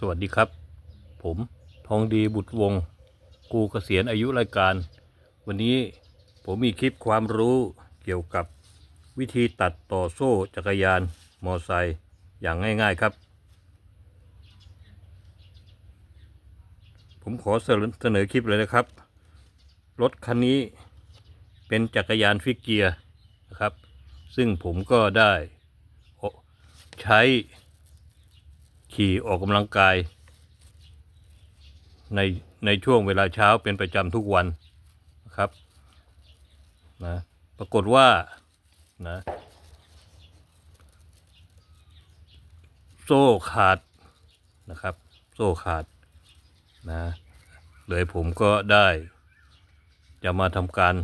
สวัสดีครับ ผมทองดีบุตรวงศ์กูเกษียณอายุรายการ วันนี้ผมมีคลิปความรู้เกี่ยวกับวิธีตัดต่อโซ่จักรยานมอไซค์อย่างง่ายๆครับ ผมขอเสนอเสนอคลิปเลยนะครับ รถคันนี้เป็นจักรยานฟิกเกียร์นะครับ ซึ่งผมก็ได้ใช้ ขี่ออกกำลังกาย ในในช่วงเวลาเช้าเป็นประจำทุกวันนะครับนะปรากฏว่านะโซ่ขาดนะครับ โซ่ขาดนะเลยผมก็ได้ จะมาทำการ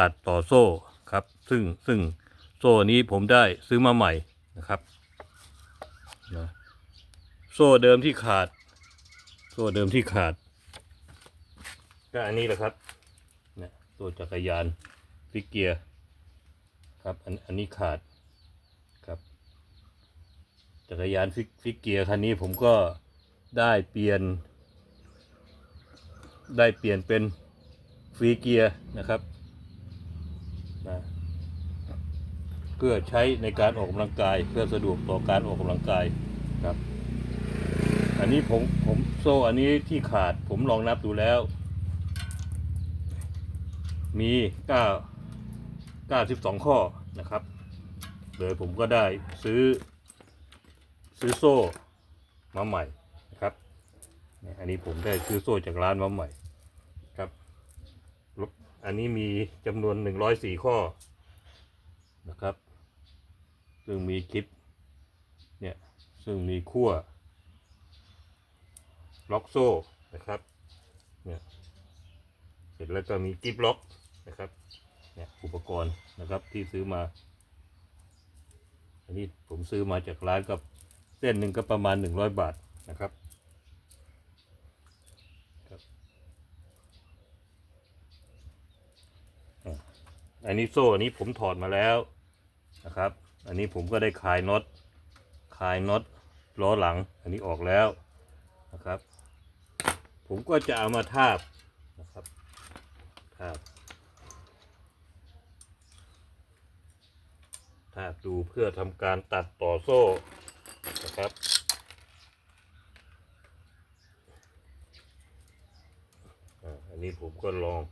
ตัดต่อโซ่ครับ ซึ่งซึ่งโซ่นี้ผมได้ซื้อมาใหม่นะครับ นะโซ่เดิมที่ขาด โซ่เดิมที่ขาด ก็อันนี้แหละครับเนี่ยโซ่จักรยานฟิกเกียร์ครับอันอันนี้ขาดครับ จักรยานฟิกฟิกเกียร์คันนี้ผมก็ได้เปลี่ยน ได้เปลี่ยนเป็นฟรีเกียร์นะครับนะ เพื่อใช้ในการออกกำลังกาย เพื่อสะดวกต่อการออกกำลังกายครับ อันนี้ผมผมโซ่อันนี้ที่ขาดผมลองนับดูแล้ว มีเก้าเก้าสิบสองข้อนะครับเลยผมก็ได้ซื้อซื้อโซ่มาใหม่นะครับเนี่ยอันนี้ผมได้ซื้อโซ่จากร้านมาใหม่ครับ อันนี้มีจำนวนหนึ่งร้อยสี่ข้อนะครับ ซึ่งมีคลิปเนี่ยซึ่งมีขั้วล็อกโซ่นะครับเนี่ยเสร็จแล้วก็มีกิฟล็อกนะครับเนี่ยอุปกรณ์นะครับที่ซื้อมา อันนี้ผมซื้อมาจากร้านกับเส้นหนึ่งก็ประมาณหนึ่งร้อยบาทนะครับอันนี้โซ่อันนี้ผมถอดมาแล้วนะครับ อันนี้ผมก็ได้คลายน็อตคลายน็อตล้อหลัง อันนี้ออกแล้วนะครับ ผมก็จะเอามาทาบนะครับทาบทาบดูเพื่อทำการตัดต่อโซ่นะครับอันนี้ผมก็ลอง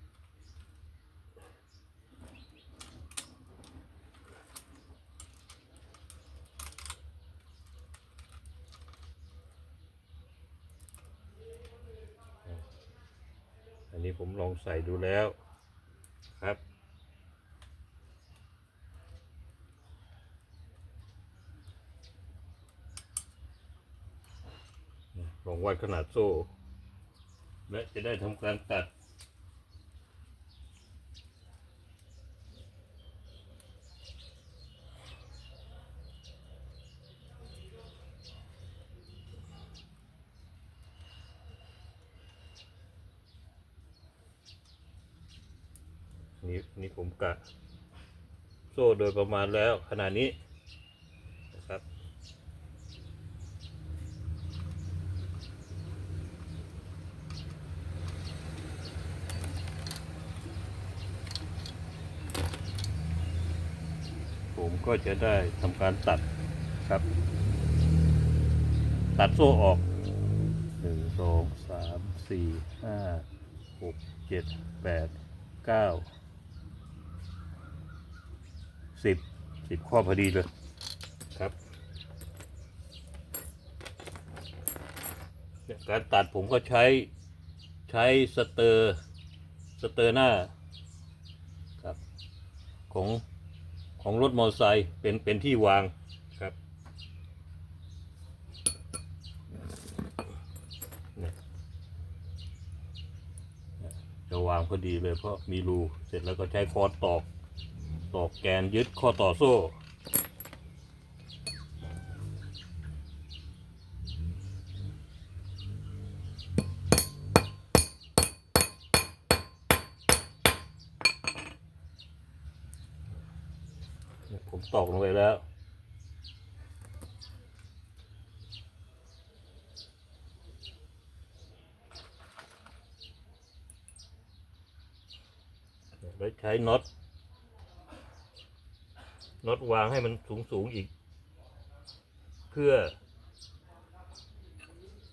อั นี้ผมลองใส่ดูแล้วครับ ลองวัดขนาดโซ่ และจะได้ทำการตัด นี่นี่ผมกะ โซ่โดยประมาณแล้วขนาดนี้นะครับ ผมก็จะได้ทำการตัดครับ ตัดโซ่ออกหนึ่งสองสามสี่ห้าหกเจ็ดแปดเก้า สิบสิบข้อพอดีเลยครับการตัดผมก็ใช้ใช้สเตอร์สเตอร์หน้าครับของของรถมอเตอร์ไซค์เป็นเป็นที่วางครับจะวางพอดีเลยเพราะมีรูเสร็จแล้วก็ใช้คอร์สตอก ตอกแกนยึดข้อต่อโซ่ ผมตอกลงไปแล้วไล้ใช้น็อต น็อตวางให้มันสูงสูงๆอีก เพื่อ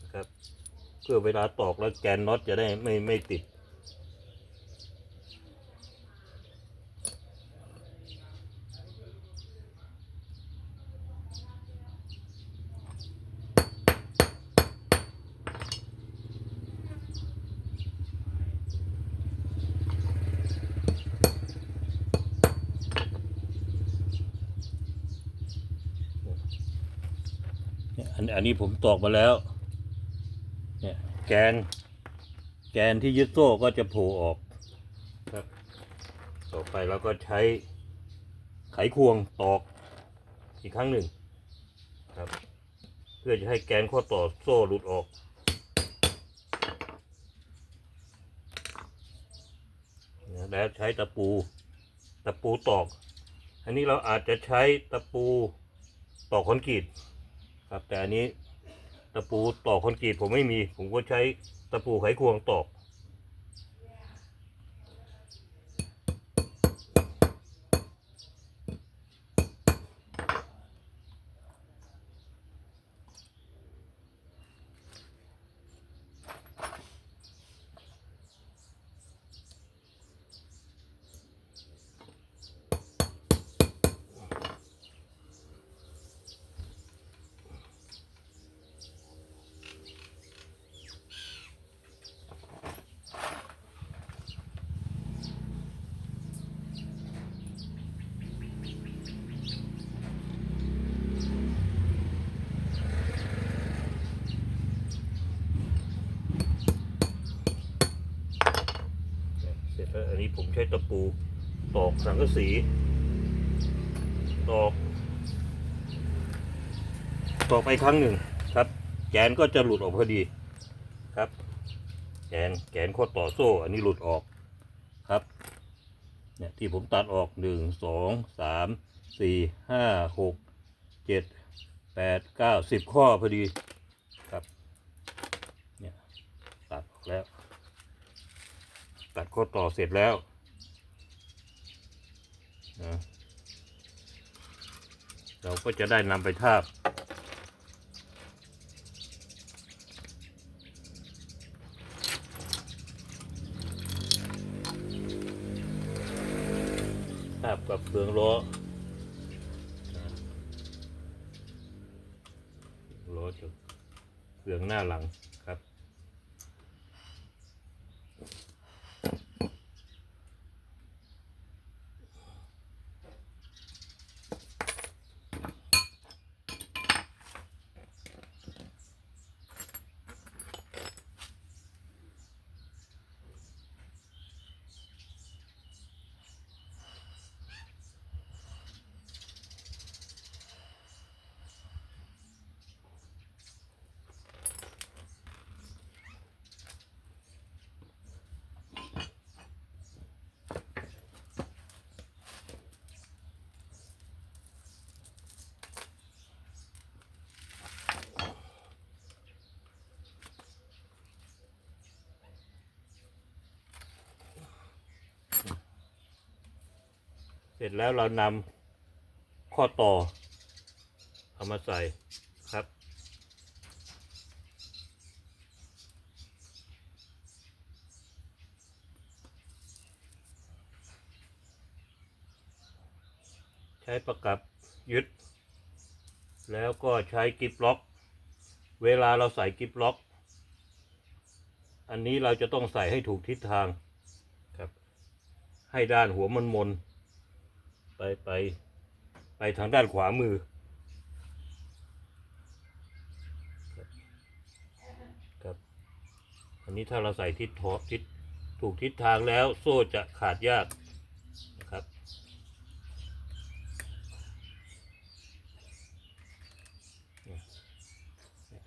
นะครับเพื่อเวลาตอกแล้วแกนน็อตจะได้ไม่ไม่ติด เนี่ผมตอกมาแล้ว เนี่ยแกน แกนที่ยึดโซ่ก็จะโผล่ออกครับ ต่อไปเราก็ใช้ไขควงตอกอีกครั้งหนึ่งครับ เพื่อจะให้แกนข้อต่อโซ่หลุดออกนะแล้วใช้ตะปู ตะปูตอก อันนี้เราอาจจะใช้ตะปูตอกคอนกรีต ครับ แต่อันนี้ตะปูตอกคอนกรีตผมไม่มี ผมก็ใช้ตะปูไขควงตอก ตะปู ตอกสังกะสี ตอก ตอกไปครั้งหนึ่งครับ แกนก็จะหลุดออกพอดีครับ แกนแกนข้อต่อโซ่ อันนี้หลุดออกครับ เนี่ยที่ผมตัดออกหนึ่งสองสามสี่ห้าหกเจ็ดแปดเก้าสิบข้อพอดีครับเนี่ยตัดออกแล้ว ตัดข้อต่อเสร็จแล้ว นะเราก็จะได้นำไปทาบ ทาบกับเฟืองล้อล้อจะเฟืองหน้าหลังค เสร็จแล้วเรานำข้อต่อ เอามาใส่ครับ ใช้ประกับยึด แล้วก็ใช้กิฟล็อก เวลาเราใส่กิฟล็อก อันนี้เราจะต้องใส่ให้ถูกทิศทางครับ ให้ด้านหัวมันมน ไปไป ไปทางด้านขวามือ ครับ อันนี้ถ้าเราใส่ทิศทอทิศถูกทิศทางแล้วโซ่จะขาดยากนะครับ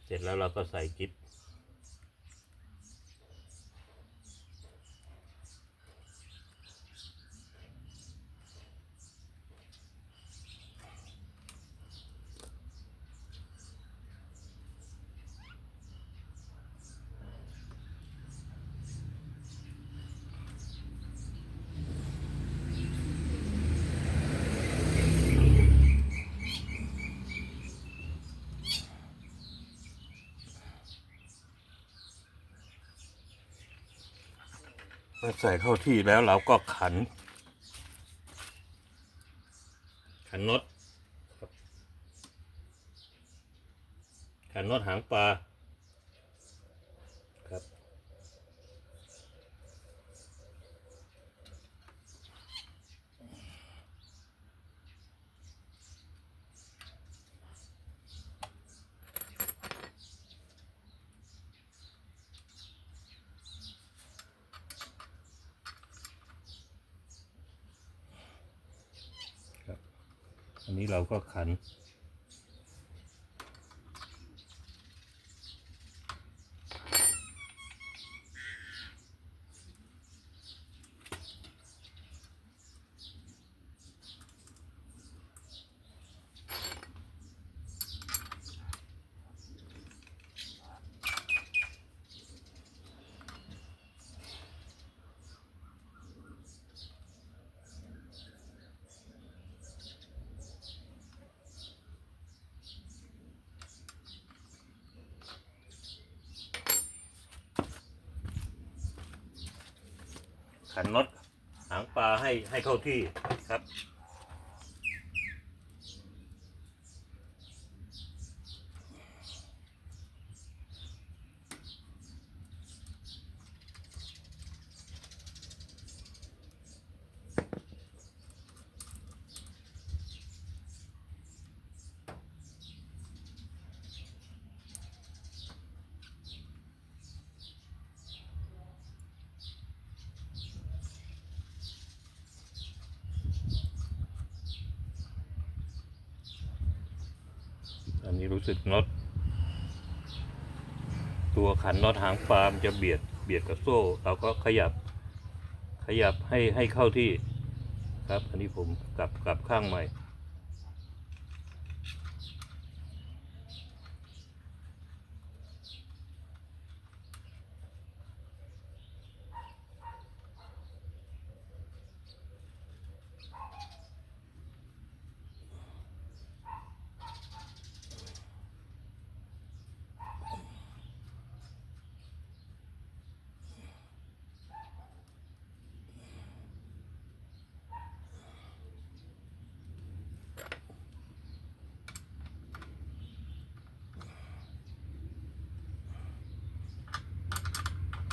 เสร็จแล้วเราก็ใส่กิ๊บ เมื่อใส่เข้าที่แล้วเราก็ขัน ขันน็อตขันน็อตหางปลา อันนี้เราก็ขัน ขันน็อตหางปลาให้ให้เข้าที่ครับ อันนี้รู้สึกน็อตตัวขันน็อตหางปาร์มจะเบียดเบียดกับโซ่ เราก็ขยับขยับให้ให้เข้าที่ครับ อันนี้ผมกลับกลับข้างใหม่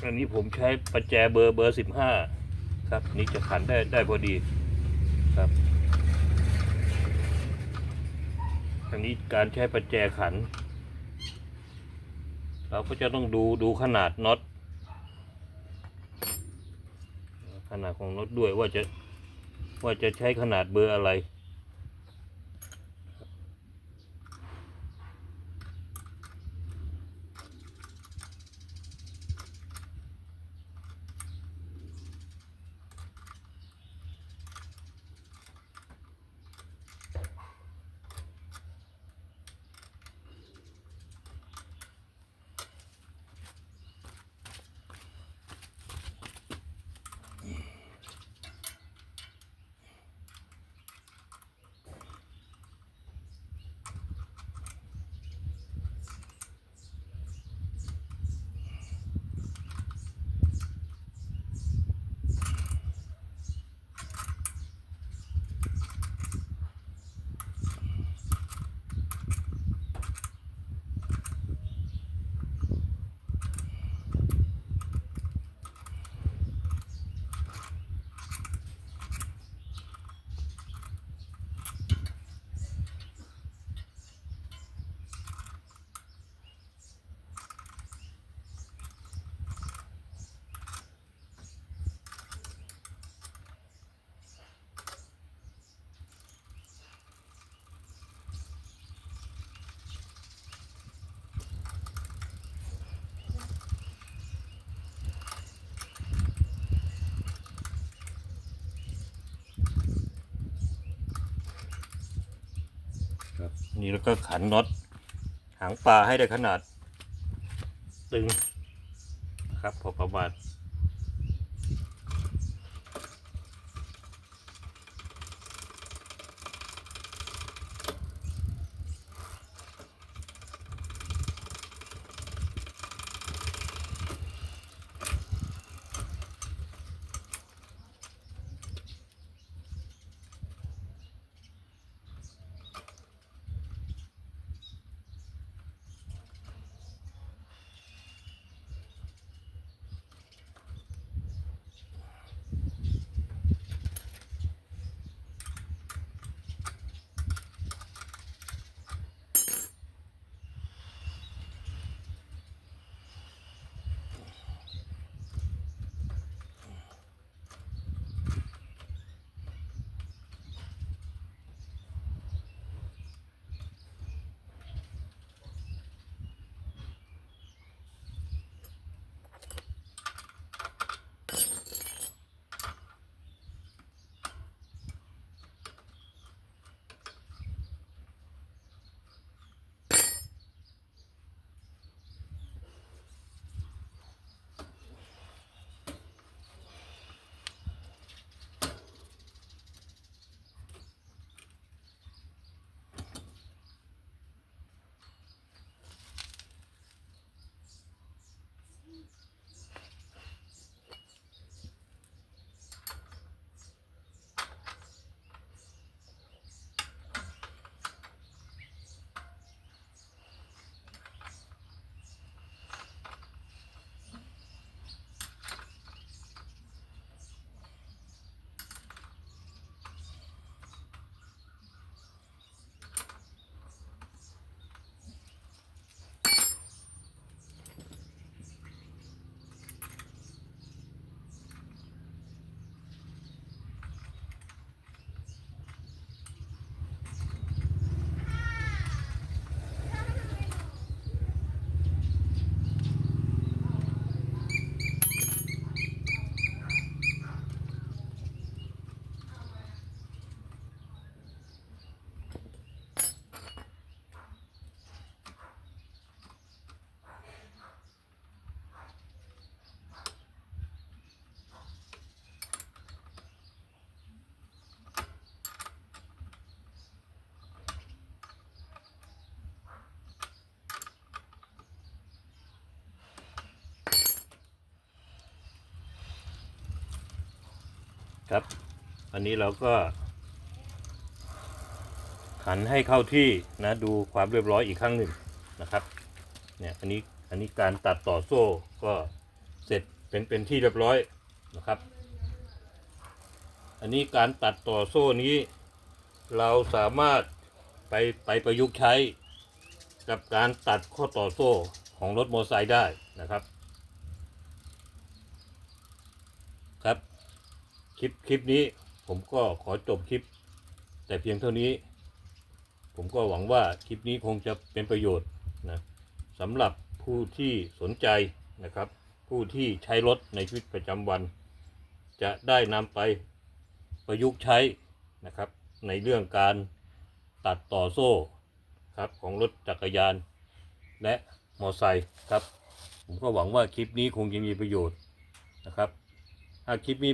อันนี้ผมใช้ประแจเบอร์เบอร์สิบห้าครับ นี่จะขันได้ได้พอดีครับ อันนี้การใช้ประแจขัน เราก็จะต้องดูดูขนาดน็อตขนาดของน็อตด้วยว่าจะว่าจะใช้ขนาดเบอร์อะไร นี่แล้วก็ขันน็อตหางปลาให้ได้ขนาดตึงครับพอประมาณ ครับ อันนี้เราก็หันให้เข้าที่นะดูความเรียบร้อยอีกครั้งหนึ่งนะครับเนี่ยอันนี้อันนี้การตัดต่อโซ่ก็เสร็จเป็นเป็นที่เรียบร้อยนะครับ อันนี้การตัดต่อโซ่นี้ เราสามารถไปไปประยุกต์ใช้กับการตัดข้อต่อโซ่ของรถมอเตอร์ไซค์ได้นะครับครับ คลิปคลิปนี้ผมก็ขอจบคลิป แต่เพียงเท่านี้ ผมก็หวังว่าคลิปนี้คงจะเป็นประโยชน์นะสำหรับผู้ที่สนใจนะครับ ผู้ที่ใช้รถในชีวิตประจำวัน จะได้นำไปประยุกต์ใช้นะครับ ในเรื่องการตัดต่อโซ่ครับของรถจักรยาน และมอเตอร์ไซค์ครับ ผมก็หวังว่าคลิปนี้คงจะมีประโยชน์นะครับ หากคลิปนี้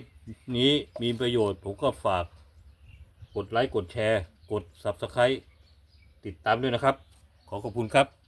นี้มีประโยชน์ ผมก็ฝากกดไลค์ กดแชร์ กด Subscribe ติดตามด้วยนะครับ ขอขอบคุณครับ